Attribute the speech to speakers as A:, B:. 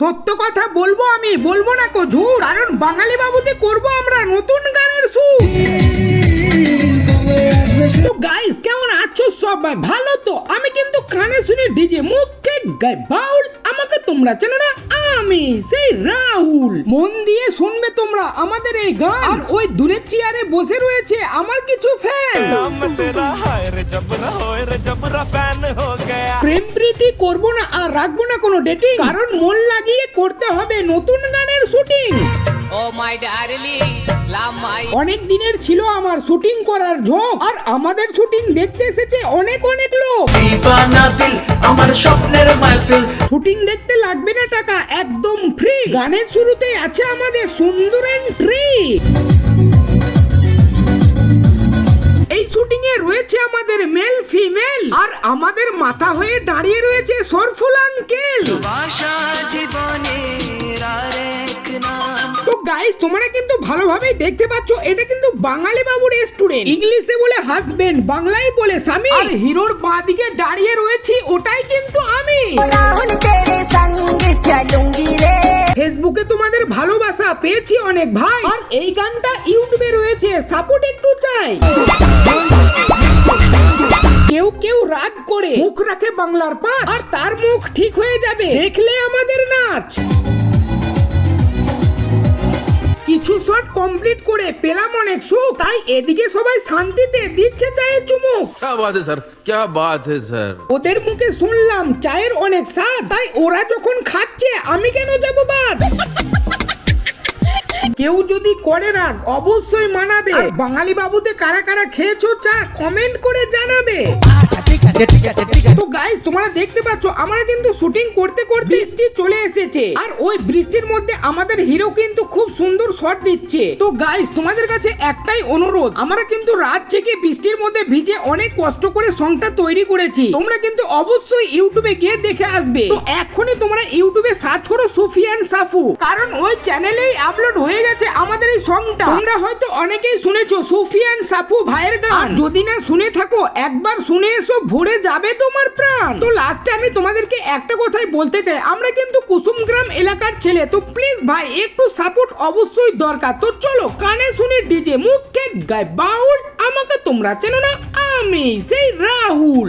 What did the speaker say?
A: সত্য কথা বলব আমি, বলব না কো ঝুর কারণ বাঙালি বাবুতে করব আমরা নতুন গানের সুর। তো গাইস কেমন আছো সবাই? ভালো তো? আমি কিন্তু কানে শুনি ডিজে মুখে গাই বাউল, আমাকে তোমরা চেনো না? আমি সেই রাহুল। মন দিয়ে শুনবে তোমরা আমাদের এই গান। আর ওই দূরের চেয়ারে বসে রয়েছে আমার কিছু ফ্যান প্রেম প্রীতি করব না আর রাখব না কোনো ডেটিং কারণ মন লাগিয়ে করতে হবে নতুন গানের শুটিং
B: ও মাই
A: অনেক দিনের ছিল আমার শুটিং করার ঝোঁক। আর আমাদের শুটিং দেখতে এসেছে অনেক অনেক লোক।
C: আমার স্বপ্নের মাহফিল।
A: শুটিং দেখতে লাগবে না টাকা একদম ফ্রি গানের শুরুতে আছে আমাদের সুন্দর এন্ট্রি এই শুটিং এ রয়েছে আমাদের মেল ফিমেল আর আমাদের মাথা হয়ে দাঁড়িয়ে রয়েছে সরফুল আঙ্কেল গাইস তোমরা কিন্তু ভালোভাবেই দেখতে পাচ্ছ এটা কিন্তু বাঙালি বাবু রেস্টুরেন্ট ইংলিশে বলে হাজবেন্ড বাংলায় বলে স্বামী। আর হিরোর বাঁ দিকে দাঁড়িয়ে রয়েছি ওটাই কিন্তু আমি। ফেসবুকে তোমাদের ভালোবাসা পেয়েছি অনেক ভাই। আর এই গানটা ইউটিউবে রয়েছে সাপোর্ট একটু চাই। কেউ কেউ রাগ করে। মুখ রাখে বাংলার পাঁচ। আর তার মুখ ঠিক হয়ে যাবে। দেখলে আমাদের নাচ। কিছু শট কমপ্লিট করে পেলাম অনেক সুখ তাই এদিকে সবাই শান্তিতে দিচ্ছে চায়ের চুমুক
D: क्या बात है सर क्या बात है सर
A: ওদের মুখে শুনলাম চায়ের অনেক স্বাদ তাই ওরা যখন খাচ্ছে আমি কেন যাব বাদ কেউ যদি করে না অবশ্যই মানাবে আর বাঙালি বাবুতে কারা কারা খেয়েছো চা কমেন্ট করে জানাবে তো গাইস তোমরা দেখতে পাচ্ছ আমরা কিন্তু শুটিং করতে করতে বৃষ্টি চলে এসেছে। আর ওই বৃষ্টির মধ্যে আমাদের হিরো কিন্তু খুব সুন্দর শট দিচ্ছে। তো গাইস তোমাদের কাছে একটাই অনুরোধ আমরা কিন্তু রাত থেকে বৃষ্টির মধ্যে ভিজে অনেক কষ্ট করে সংটা তৈরি করেছি। তোমরা কিন্তু অবশ্যই ইউটিউবে গিয়ে দেখে আসবে। তো এখনই তোমরা ইউটিউবে সার্চ করো সুফিয়ান সাফু। কারণ ওই চ্যানেলেই আপলোড হয়ে গেছে আমাদের এই সংটা তোমরা হয়তো অনেকেই শুনেছো সুফিয়ান সাফু ভাইয়ের গান। আর যদি না শুনে থাকো একবার শুনে এসো ভরে যাবে তোমার প্রাণ। তো লাস্টে আমি তোমাদেরকে একটা কথাই বলতে চাই। আমরা কিন্তু কুসুম গ্রাম এলাকার ছেলে, তো প্লিজ ভাই, একটু সাপোর্ট অবশ্যই দরকার। তো চলো, কানে শুনে ডিজে মুখে গায়। বাউল, আমাকে তোমরা চেনো না, আমি সেই রাহুল।